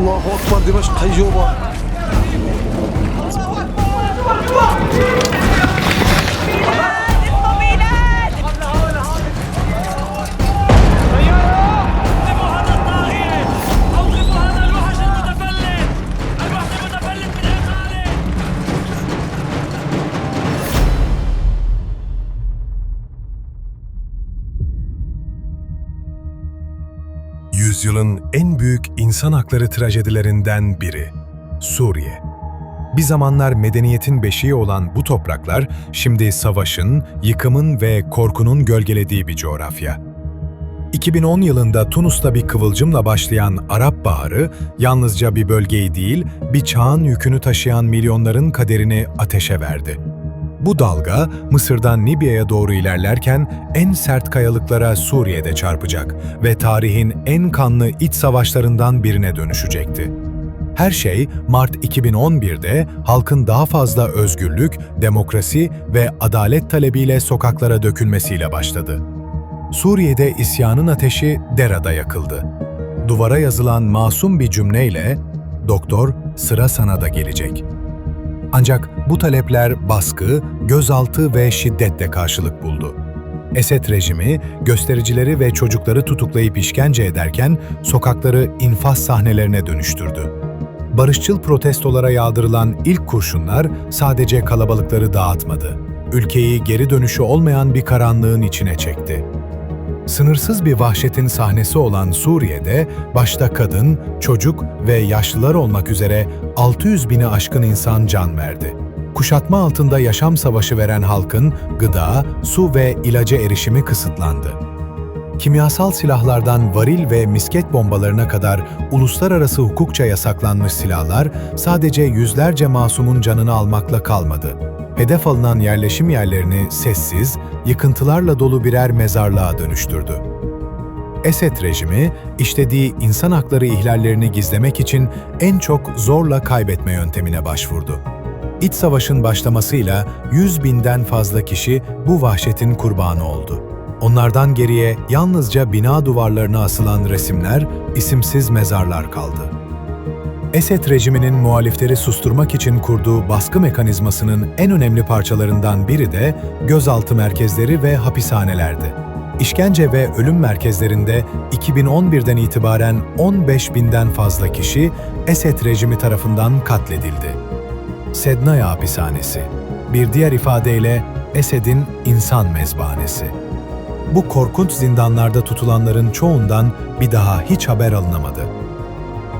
Allahu Akbar demiş kayıyor bak. Yüzyılın en büyük insan hakları trajedilerinden biri. Suriye. Bir zamanlar medeniyetin beşiği olan bu topraklar, şimdi savaşın, yıkımın ve korkunun gölgelediği bir coğrafya. 2010 yılında Tunus'ta bir kıvılcımla başlayan Arap Baharı, yalnızca bir bölgeyi değil, bir çağın yükünü taşıyan milyonların kaderini ateşe verdi. Bu dalga Mısır'dan Libya'ya doğru ilerlerken en sert kayalıklara Suriye'de çarpacak ve tarihin en kanlı iç savaşlarından birine dönüşecekti. Her şey Mart 2011'de halkın daha fazla özgürlük, demokrasi ve adalet talebiyle sokaklara dökülmesiyle başladı. Suriye'de isyanın ateşi Dera'da yakıldı. Duvara yazılan masum bir cümleyle "Doktor, sıra sana da gelecek." Ancak bu talepler baskı, gözaltı ve şiddetle karşılık buldu. Esed rejimi göstericileri ve çocukları tutuklayıp işkence ederken sokakları infaz sahnelerine dönüştürdü. Barışçıl protestolara yağdırılan ilk kurşunlar sadece kalabalıkları dağıtmadı. Ülkeyi geri dönüşü olmayan bir karanlığın içine çekti. Sınırsız bir vahşetin sahnesi olan Suriye'de başta kadın, çocuk ve yaşlılar olmak üzere 600 bini aşkın insan can verdi. Kuşatma altında yaşam savaşı veren halkın gıda, su ve ilaca erişimi kısıtlandı. Kimyasal silahlardan varil ve misket bombalarına kadar uluslararası hukukça yasaklanmış silahlar sadece yüzlerce masumun canını almakla kalmadı. Hedef alınan yerleşim yerlerini sessiz, yıkıntılarla dolu birer mezarlığa dönüştürdü. Esed rejimi, işlediği insan hakları ihlallerini gizlemek için en çok zorla kaybetme yöntemine başvurdu. İç savaşın başlamasıyla 100 binden fazla kişi bu vahşetin kurbanı oldu. Onlardan geriye yalnızca bina duvarlarına asılan resimler, isimsiz mezarlar kaldı. Esed rejiminin muhalifleri susturmak için kurduğu baskı mekanizmasının en önemli parçalarından biri de gözaltı merkezleri ve hapishanelerdi. İşkence ve ölüm merkezlerinde 2011'den itibaren 15 binden fazla kişi Esed rejimi tarafından katledildi. Sednaya hapishanesi, bir diğer ifadeyle Esed'in insan mezbahanesi. Bu korkunç zindanlarda tutulanların çoğundan bir daha hiç haber alınamadı.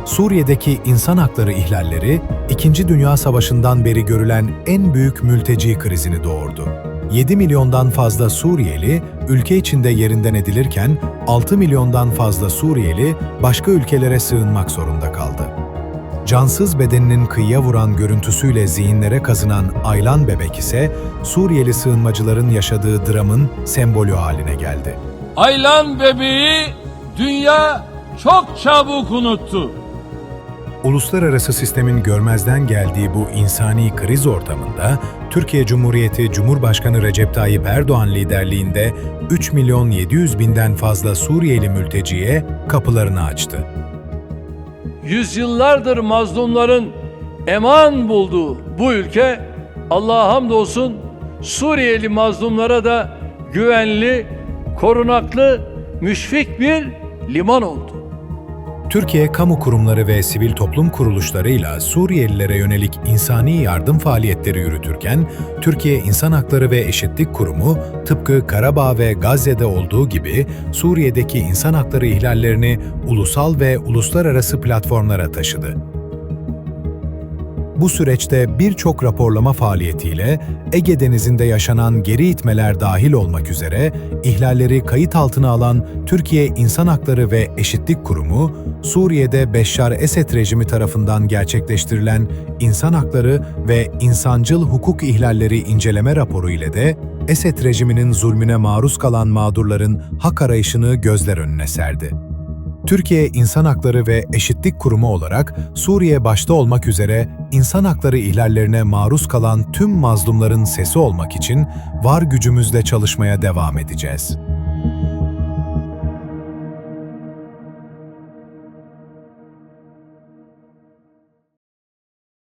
Suriye'deki insan hakları ihlalleri, İkinci Dünya Savaşı'ndan beri görülen en büyük mülteci krizini doğurdu. 7 milyondan fazla Suriyeli ülke içinde yerinden edilirken 6 milyondan fazla Suriyeli başka ülkelere sığınmak zorunda kaldı. Cansız bedeninin kıyıya vuran görüntüsüyle zihinlere kazınan Aylan bebek ise Suriyeli sığınmacıların yaşadığı dramın sembolü haline geldi. Aylan bebeği dünya çok çabuk unuttu. Uluslararası sistemin görmezden geldiği bu insani kriz ortamında Türkiye Cumhuriyeti Cumhurbaşkanı Recep Tayyip Erdoğan liderliğinde 3 milyon 700 binden fazla Suriyeli mülteciye kapılarını açtı. Yüzyıllardır mazlumların eman bulduğu bu ülke Allah'a hamdolsun Suriyeli mazlumlara da güvenli, korunaklı, müşfik bir liman oldu. Türkiye kamu kurumları ve sivil toplum kuruluşlarıyla Suriyelilere yönelik insani yardım faaliyetleri yürütürken, Türkiye İnsan Hakları ve Eşitlik Kurumu tıpkı Karabağ ve Gazze'de olduğu gibi Suriye'deki insan hakları ihlallerini ulusal ve uluslararası platformlara taşıdı. Bu süreçte birçok raporlama faaliyetiyle Ege Denizi'nde yaşanan geri itmeler dahil olmak üzere ihlalleri kayıt altına alan Türkiye İnsan Hakları ve Eşitlik Kurumu, Suriye'de Beşşar Esed rejimi tarafından gerçekleştirilen insan hakları ve insancıl hukuk ihlalleri inceleme raporu ile de Esed rejiminin zulmüne maruz kalan mağdurların hak arayışını gözler önüne serdi. Türkiye İnsan Hakları ve Eşitlik Kurumu olarak Suriye başta olmak üzere insan hakları ihlallerine maruz kalan tüm mazlumların sesi olmak için var gücümüzle çalışmaya devam edeceğiz.